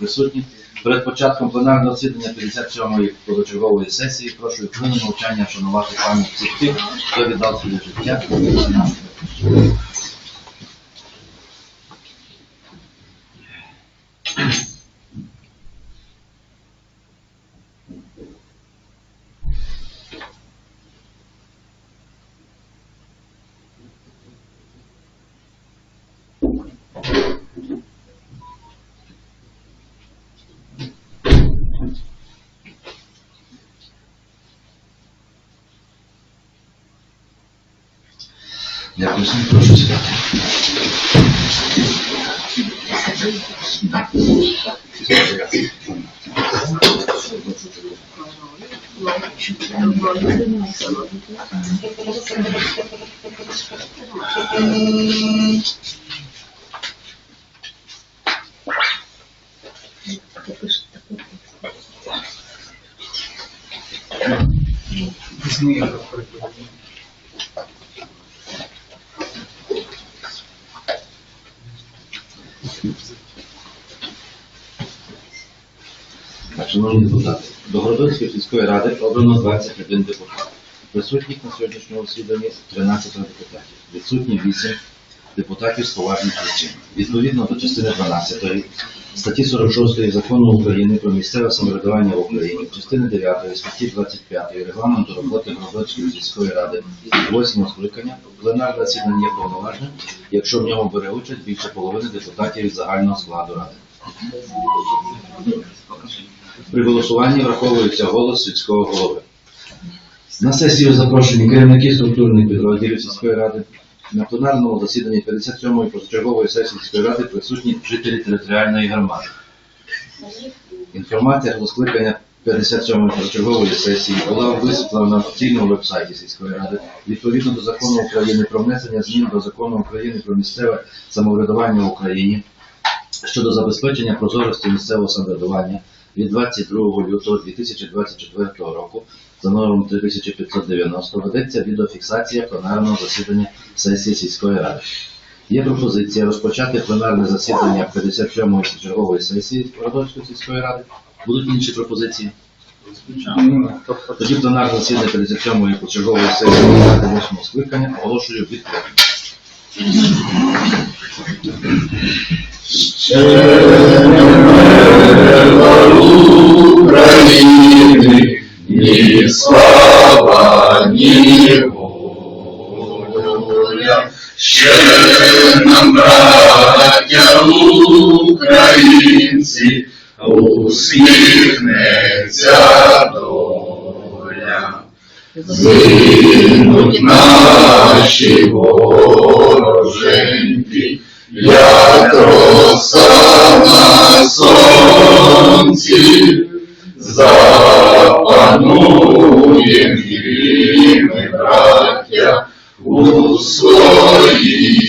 присутні. Перед початком пленарного засідання 57-ї позачергової сесії прошу хвилину мовчання вшанувати пам'ять всіх тих, хто віддав своє життя. Дякую всім, прошу сідати. Так, Шановні депутати, до Городоцької сільської ради обрано 21 депутат. Присутніх на сьогоднішньому засіданні 13 депутатів. Відсутні 8 депутатів з поважних причин. Відповідно до частини 12 статті 46 Закону України про місцеве самоврядування в Україні, частини 9 статті 25 Регламенту роботи Городоцької сільської ради 8 скликання, пленарне засідання є повноважним, якщо в ньому бере участь більше половини депутатів загального складу ради. При голосуванні враховується голос сільського голови. На сесію запрошені керівники структурних підрозділів сільської ради. На пленарному засіданні 57-ї позачергової сесії сільської ради присутні жителі територіальної громади. Інформація про скликання 57-ї позачергової сесії була висвітлена на офіційному вебсайті сільської ради відповідно до закону України про внесення змін до закону України про місцеве самоврядування в Україні щодо забезпечення прозорості місцевого самоврядування від 22 лютого 2024 року за номером 3590 ведеться відеофіксація пленарного засідання сесії сільської ради. Є пропозиція розпочати пленарне засідання 57-ї чергової сесії Городоцької сільської ради. Будуть інші пропозиції? Тоді пленарне засідання 57-ї чергової сесії ради 8 скликання оголошую відкритим. Українці, усміхнеться доля. Зинуть наші вороженьки, як роса на сонці, запануєм і браття, у своїй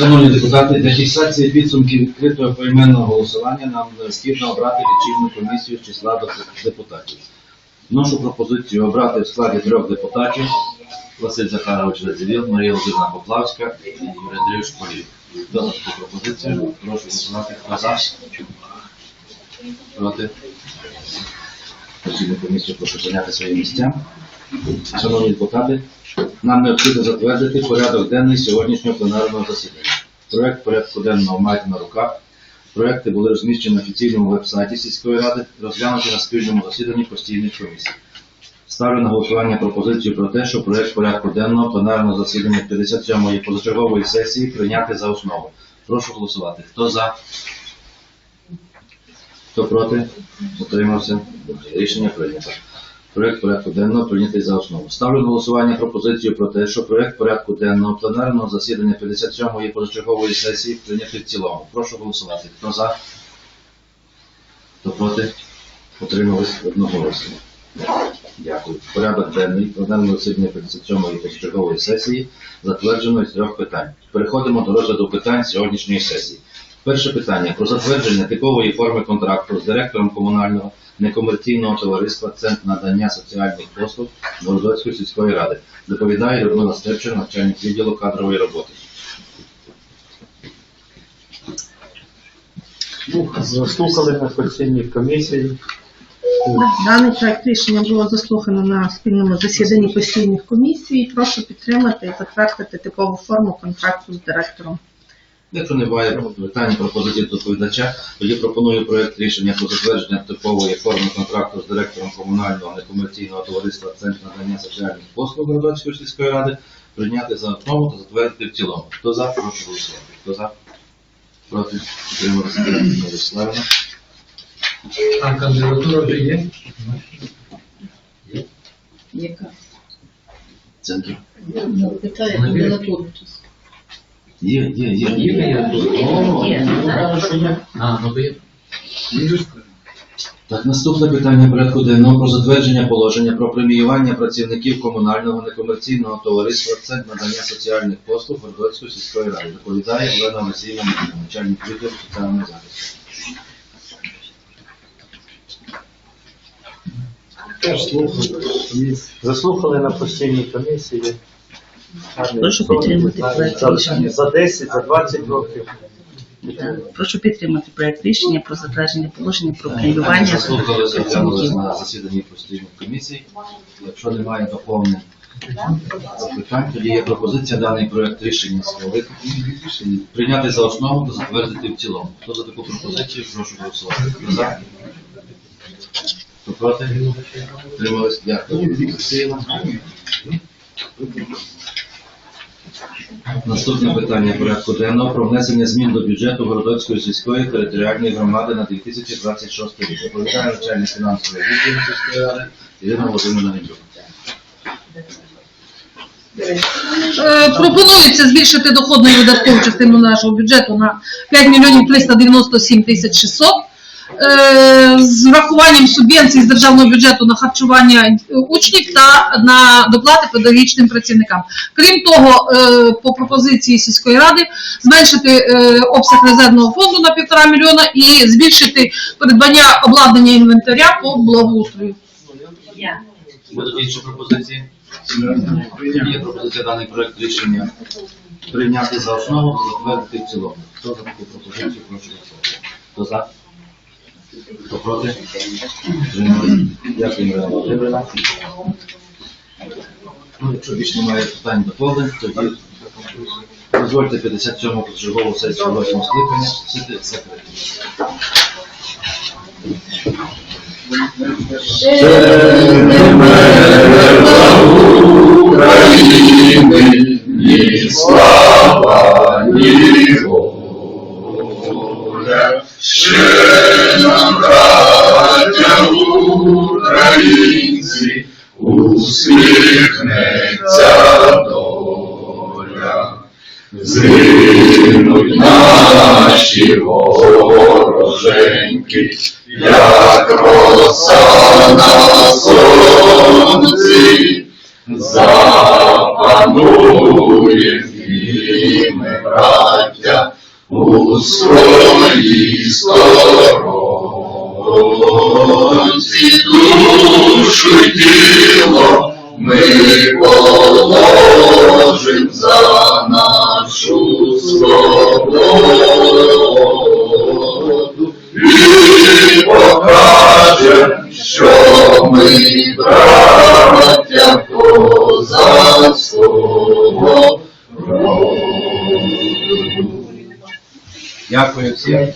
Шановні депутати, для фіксації підсумків відкритого поіменного голосування нам необхідно обрати лічильну комісію з числа депутатів. Вношу пропозицію обрати в складі трьох депутатів Василь Захарович Радзивіл, Марія Володимирівна Поплавська і Юрій Андрійович. Хто таку пропозицію? Прошу голосувати. Хто за? Проти? Лічильну комісію прошу зайняти свої місця. Шановні депутати, нам необхідно затвердити порядок денний сьогоднішнього пленарного засідання. Проект порядку денного мають на руках. Проекти були розміщені на офіційному веб-сайті сільської ради, розглянуті на спільному засіданні постійних комісій. Ставлю на голосування пропозицію про те, що проект порядку денного пленарного засідання 57-ї позачергової сесії прийняти за основу. Прошу голосувати. Хто за? Хто проти? Утримався? Рішення прийнято. Проект порядку денного прийнятий за основу. Ставлю голосування пропозицію про те, що проект порядку денного пленарного засідання 57-ї позачергової сесії прийнятий в цілому. Прошу голосувати. Хто за? Хто проти? Утримались одноголосно. Дякую. Порядок денний пленарного засідання 57-ї позачергової сесії затверджено із трьох питань. Переходимо до розгляду питань сьогоднішньої сесії. Перше питання про затвердження типової форми контракту з директором комунального некомерційного товариства Центр надання соціальних послуг Бородоцької сільської ради. Доповідає Людмила Степчер, начальник відділу кадрової роботи. Заслухали на постійній комісії. Даний проект рішення було заслухано на спільному засіданні постійних комісій. Прошу підтримати і затвердити типову форму контракту з директором. Якщо немає питань пропозицій до доповідача, тоді пропоную проект рішення про затвердження типової форми контракту з директором комунального некомерційного товариства Центр надання соціальних послуг Городоцької сільської ради прийняти за основу та затвердити в цілому. Хто за, прошу голосувати. Хто за? Проти? Утрималися? Ярославна. А кандидатура вже є? Яка? Центр. Питає кандидатуру. Є, є, є. Є? Є. О, ну, кажуть, що є. А, ну то є. Так, наступне питання порядку денного про затвердження положення про преміювання працівників комунального некомерційного товариства Центр надання соціальних послуг Городоцької сільської ради. Доповідає Олена Олексіївна, Михайлівна, начальник відділу соціального захисту. Теж слухали. Заслухали на постійній комісії. Прошу підтримати проект рішення. За 10, за 20 років. Прошу підтримати проект рішення про затвердження положення про преміювання Заслухали, заглянули працівників. на засіданні постійних комісій. Якщо немає доповнень запитань, тоді є пропозиція даний проект рішення схвалити, прийняти за основу та затвердити в цілому. Хто за таку пропозицію, прошу голосувати. Хто за? Хто проти? Тримались? Дякую. Олексіївна. Наступне питання порядку денного про внесення змін до бюджету Городоцької сільської територіальної громади на 2026 рік. Доповідає начальник фінансової відділу сільської ради Ірина Володимирівна Недюк. Е, Пропонується збільшити доходну і видаткову частину нашого бюджету на 5 мільйонів 397 тисяч 600 е, з врахуванням субвенцій з державного бюджету на харчування е, учнів та на доплати педагогічним працівникам. Крім того, е, по пропозиції сільської ради зменшити е, обсяг резервного фонду на 1,5 мільйона і збільшити придбання обладнання інвентаря по благоустрою. Будуть інші пропозиції? Є пропозиція даний проект рішення прийняти за основу затвердити в цілому. Хто за таку пропозицію, прошу голосувати. Хто за? Хто проти? Дякую, Ірина Володимирівна. Ну, якщо більше немає питань до доповнень, тоді дозвольте 57-му позачергову сесію 8 скликання сити закрити. України, ні слава, ні воля. Ще нам, браття українці, усміхнеться доля. Згинуть наші вороженьки, як роса на сонці, запанує і ми, браття, у своїй сторонці. Душу тіло ми положим за нашу свободу і покажем, що ми браття козацького роду. Дякую всім.